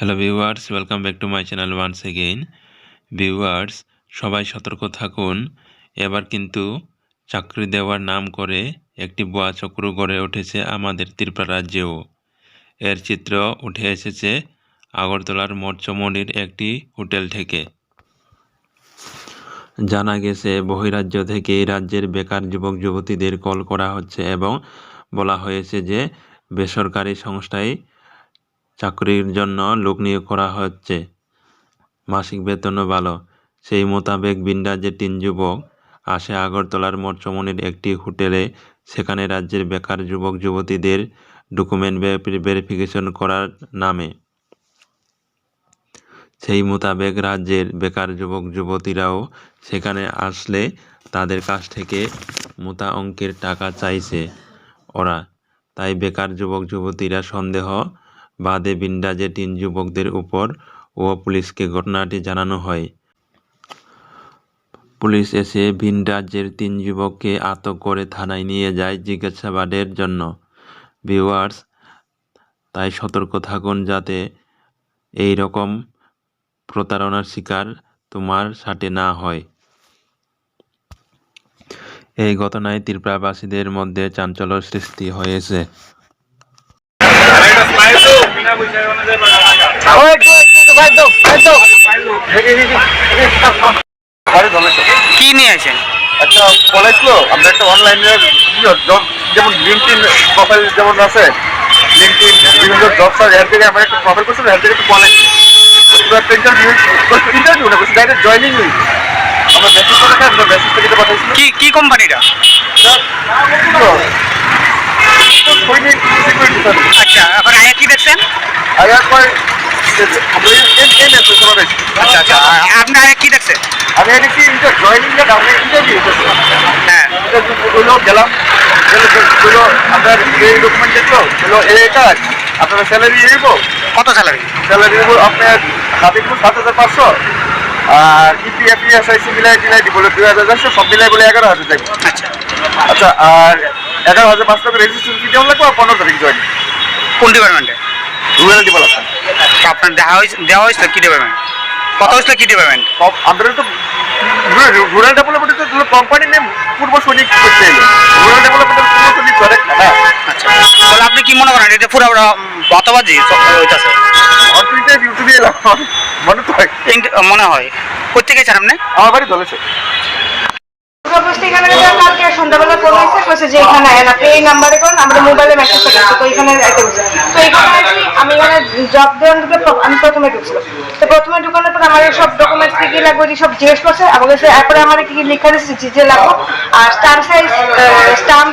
Hello viewers welcome back to my channel once again viewers সবাই সতর্ক থাকুন। এবার কিন্তু চাকরি দেওয়ার নাম করে একটি বোয়া চক্র গড়ে উঠেছে আমাদের ত্রিপুরা রাজ্যেও। এর চিত্র উঠে এসেছে আগরতলার মৎস্যমণির একটি হোটেল থেকে। জানা গেছে, বহিরাজ্য থেকে রাজ্যের বেকার যুবক, যুবতীদের কল করা হচ্ছে এবং বলা হয়েছে যে বেসরকারি সংস্থায় চাকরির জন্য লোক নিয়োগ করা হচ্ছে। মাসিক বেতনও ভালো। সেই মোতাবেক বিন্দাজের তিন যুবক আসে আগরতলার মৎস্যমণির একটি হোটেলে। সেখানে রাজ্যের বেকার যুবক, যুবতীদের ডকুমেন্ট ভেরিফিকেশন করার নামে। সেই মোতাবেক রাজ্যের বেকার যুবক, যুবতীরাও সেখানে আসলে তাদের কাছ থেকে মোতা অঙ্কের টাকা চাইছে ওরা। তাই বেকার যুবক, যুবতীরা সন্দেহ বাদে বিন্দাজে তিন যুবকদের উপর ও পুলিশকে ঘটনাটি জানানো হয়। পুলিশ এসে ভিন রাজ্যের তিন যুবককে আটক করে থানায় নিয়ে যায় জিজ্ঞাসাবাদের জন্য। ভিউয়ার্স, তাই সতর্ক থাকুন যাতে এই রকম প্রতারণার শিকার তোমার সাথে না হয়। এই ঘটনায় ত্রিপুরাবাসীদের মধ্যে চাঞ্চল্য সৃষ্টি হয়েছে ও একটু একটু একটু ভাই দাও ভাই দাও ঘরে ধরেছে কি নিয়ে আসেন? একটা কলেজ তো আমরা একটা অনলাইনে জব যেমন লিঙ্কডিন প্রোফাইল যেমন আছে লিঙ্কডিন বিভিন্ন জব সার এর থেকে আমরা একটা প্রোফাইল করছি এর থেকে একটা কলেজ একটা ইন্টারভিউ ইন্টারভিউ না করছি ডাইরেক্ট জয়েনিং হই আমরা মেসেজ করে আমরা মেসেজ থেকে পাঠাইছি কি কি কোম্পানিটা আচ্ছা এখন আগে কি দেখছেন? মেসেজ করা আচ্ছা আচ্ছা আপনি আগে কি দেখছেন? আমি এটা কি ইন্টার জয়েনিং না আমরা ইন্টারভিউ হ্যাঁ। হলো গেলাম। হলো আপনার এই ডকুমেন্ট দেখল হলো এটা আপনার স্যালারি দিব কত স্যালারি স্যালারি দিব আপনার সাত হাজার পাঁচশো। আর ইপিএফ এসআইসি মিলাই টিলাই দিব দুই হাজার চারশো সব মিলাই বলে এগারো হাজার যাবে। আচ্ছা। আচ্ছা আর এগারো হাজার পাঁচশো টাকা রেজিস্ট্রেশন ফি কেমন লাগবে আর পনেরো তারিখ জয়েন কোন ডিপার্টমেন্টে রুরাল ডেভেলপমেন্ট আপনার দেওয়া হয়েছে দেওয়া হয়েছিল কি ডিপার্টমেন্ট কত হয়েছিল কি ডিপার্টমেন্ট আমাদের তো রুরাল ডেভেলপমেন্ট তো কোম্পানি নেম পূর্ব সৈনিক করতে এলো। রুরাল ডেভেলপমেন্টের পূর্ব সৈনিক করে না আচ্ছা তাহলে আপনি কি মনে করেন এটা পুরো বাতাবাজি? হইতাছে অন্তিমটা ইউটিউবে এলাম। মনে হয় মনে হয়। কোথেকে গেছেন আপনি? আমার বাড়ি ধরেছে অবস্থা এখানে যেটা কালকে সন্ধ্যাবেলা ফোন হয়েছে কইছে যে এখানে আয়েন আপনি এই নাম্বারে করেন আমাদের মোবাইলে মেসেজ করে তো এখানে আইতে বলছে তো এখানে আমি এখানে জব দেওয়ার আমি প্রথমে ঢুকছিলাম। তো প্রথমে ঢুকানোর পর আমার সব ডকুমেন্টস কি কি লাগবে ওই সব জিজ্ঞেস করছে। আমাকে আমার কি কি লেখা দিচ্ছে যে লাগবে? আর স্টাম্প সাইজ স্টাম্প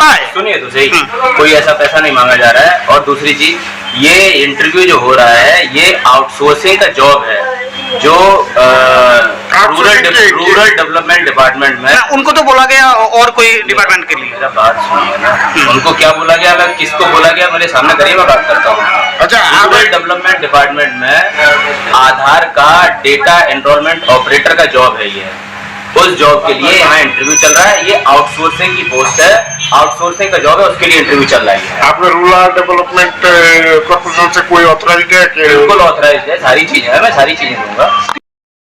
रहा है। सुनिए तो सही। कोई ऐसा पैसा नहीं मांगा जा रहा है। और दूसरी चीज़ ये इंटरव्यू जो हो रहा है ये आउटसोर्सिंग का जॉब है जो रूरल रूरल डेवलपमेंट डिपार्टमेंट में उनको तो बोला गया और कोई डिपार्टमेंट के लिए। बात सुनिए ना। उनको क्या बोला गया? मैं किसको बोला गया? मेरे सामने करिए मैं बात करता हूँ। अच्छा रूरल डेवलपमेंट डिपार्टमेंट में Aadhaar card data enrolment operator का जॉब है ये। उस जॉब के लिए यहाँ इंटरव्यू चल रहा है ये आउटसोर्सिंग की पोस्ट है आउटसोर्सिंग का जॉब है उसके लिए इंटरव्यू चल रहा है आपने रूरल डेवलपमेंट कॉर्पोरेशन से कोई ऑथराइटी है कि बिल्कुल ऑथराइज है सारी चीजें है मैं सारी चीजें दूंगा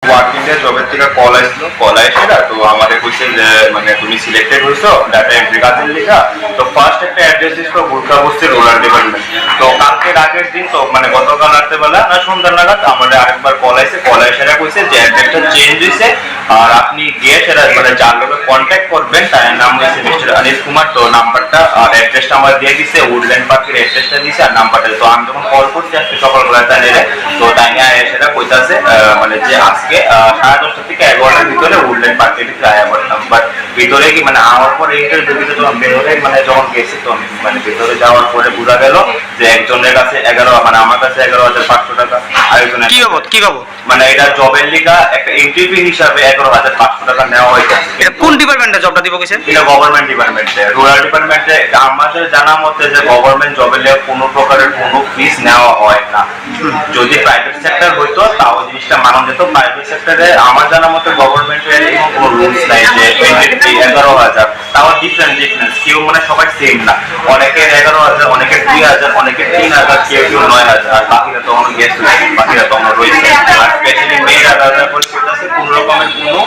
ওয়ার্ক ইন্ডিয়া জবের থেকে কল আসলো কল আসে না তো আমাদের বলছে যে মানে তুমি সিলেক্টেড হয়েছো ডাটা এন্ট্রি কাজের লেখা তো ফার্স্ট একটা অ্যাড্রেস দিছিল ভুলটা বসছে রুরাল ডিপার্টমেন্ট তো কালকে আগের দিন তো মানে গতকাল রাত্রেবেলা না সন্ধ্যা নাগাদ আমাদের আরেকবার চেঞ্জ আর আপনি গিয়ে মানে যার লোকে কন্ট্যাক্ট করবেন, তার নাম হয়েছে মিস্টার অনিল কুমার। তো নাম্বারটা, আর অ্যাড্রেসটা আমার দিয়ে দিছে উডল্যান্ড পার্কের অ্যাড্রেসটা দিছে, আর নাম্বারটা তো আমি যখন কল করছি, আজকে সকালবেলা তাই নিলে তো তাই সেটা কইতাছে মানে যে আজকে সাড়ে দশটা থেকে এগারোটার ভিতরে উল্লেন পার্কেটে আয়া করতাম বাট ভিতরে কি মানে আমার পর ইন্টারভিউ দিতে যখন বেরোলে মানে যখন গেছি, তখন মানে ভিতরে যাওয়ার পরে বোঝা গেল যে একজনের কাছে এগারো মানে আমার কাছে এগারো হাজার পাঁচশো টাকা আরেকজনের কি বাবদ কি বাবদ? মানে এটা জবের লিগা একটা এন্ট্রি ফি হিসাবে এগারো হাজার পাঁচশো টাকা নেওয়া হয়েছে। এটা কোন ডিপার্টমেন্টে জবটা দিব কইছেন এটা গভর্নমেন্ট ডিপার্টমেন্টে রুরাল ডিপার্টমেন্টে আমাদের জানা মতে যে গভর্নমেন্ট জবের লেগে কোনো প্রকারের কোনো ফিস নেওয়া হয় না। যদি প্রাইভেট সেক্টর হইতো তাও জিনিসটা মানা যেত। প্রাইভেট সেক্টরে আমার জানা মতে গভর্নমেন্টের কোনো রুলস নাই যে এন্ট্রি এগারো হাজার। তাও ডিফারেন্ট ডিফারেন্স কেউ মানে সবাই সেম না। অনেকের এগারো হাজার অনেকের দুই হাজার অনেকের তিন হাজার কেউ কেউ নয় হাজার, আর বাকিরা তো অনেক গেস্ট বাকিরা তো অন্য রয়েছে। আর স্পেশালি মেয়েরা যারা পরিচিত আছে কোনো রকমের কোনো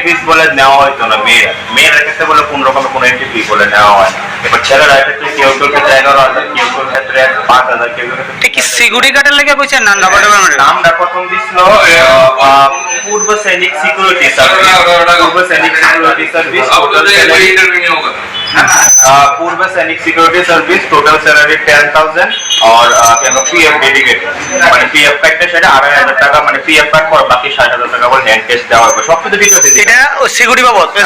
এন্ট্রি ফিস বলে নেওয়া হয়তো না মেয়েরা মেয়েরা ক্ষেত্রে বলে কোনো রকমের কোনো এন্ট্রি ফি বলে নেওয়া হয় না এবার ছেলেরা ক্ষেত্রে কেউ কেউ ক্ষেত্রে এগারো হাজার কেউ কেউ ক্ষেত্রে পাঁচ হাজার কেউ কেউ ক্ষেত্রে এটা কি সিকিউরিটি গার্ডের লেগে কইছেন না নাম্বার ডিপার্টমেন্টে নামটা প্রথম দিছিল আহ, পূর্ব সৈনিক সিকিউরিটি সার্ভিস পূর্ব সৈনিক সিকিউরিটি সার্ভিস पूर्व सैनिक security service total salary ten thousand और पी एफ डेडिकेटेड মানে পি এফ প্যাকটা সেটা আড়াই হাজার টাকা মানে পি এফ প্যাক পর বাকি ষাট হাজার টাকা বলে হ্যান্ড ক্যাশ দেওয়া হবে সব কিছু ঠিক আছে এটা সিকিউরিটি বাবদ এটা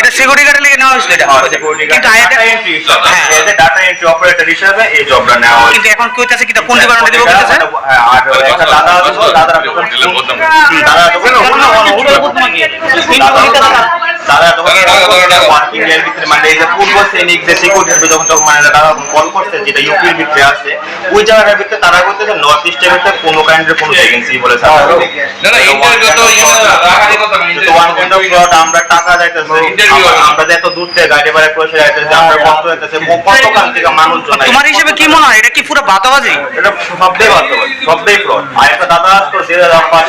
আছে সিকিউরিটি গার্ডের লেগে নেওয়া হয়েছিল এটা কিন্তু আয়াতে হ্যাঁ। ডাটা এন্ট্রি অপারেটর হিসেবে এই জবটা নেওয়া হয়েছে কিন্তু এখন কইতাছে কি কোন ডিপার্টমেন্টে দিব কইতাছে হ্যাঁ, আর একটা দাদা আছে, দাদা ওয়ার্কিং এর ভিতরে মানে এই যে পূর্ব সৈনিক যে সিকিউরিটি যখন যখন মানে তারা কল করছে যেটা ইউপির ভিতরে আছে ওই জায়গাটার ভিতরে তারা বলতেছে নর্থ ইস্টের ভিতরে কোনো কাইন্ডের কোনো ভ্যাকেন্সি বলে না, না, interview তো ইয়ে রাখারই কথা ওয়ান আমরা টাকা যাইতেছে আমরা যে এত দূর থেকে গাড়ি ভাড়া করে যাইতেছে আমরা কত যাইতেছে কত কাল থেকে মানুষজন আইছে। তোমার হিসেবে কি মনে হয়? এটা কি পুরো বাতাবাজি এটা সবটাই বাতাবাজি সবটাই ফ্রড আর একটা দাদা আসতো সে দাদা